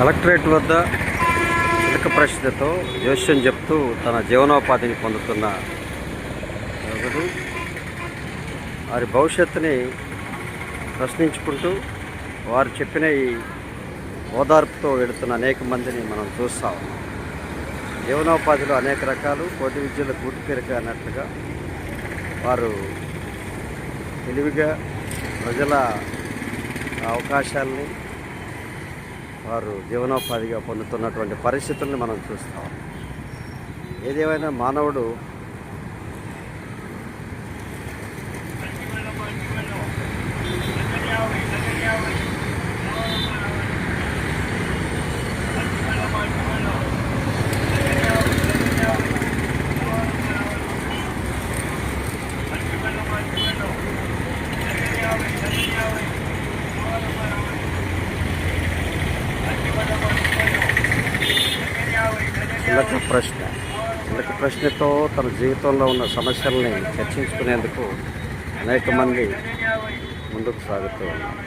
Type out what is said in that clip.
Collectorate వద్ద చిలక ప్రశ్నతో జోష్యం చెప్తూ తన జీవనోపాధిని పొందుతున్న యువకుడు వారి భవిష్యత్తుని ప్రశ్నించుకుంటూ వారు చెప్పిన ఈ ఓదార్పుతో వెళుతున్న అనేక మందిని మనం చూస్తాం జీవనోపాధిలో అనేక రకాలు కోటి విద్యలో కూటికేరిక అన్నట్లుగా వారు తెలివిగా ప్రజల అవకాశాలని వారు జీవనోపాధిగా పొందుతున్నటువంటి పరిస్థితుల్ని మనం చూస్తాం. ఏదేమైనా మానవుడు చిలక ప్రశ్న. చిలక ప్రశ్నతో తన జీవితంలో ఉన్న సమస్యల్ని చర్చించుకునేందుకు అనేక మంది ముందుకు సాగుతూ ఉన్నారు.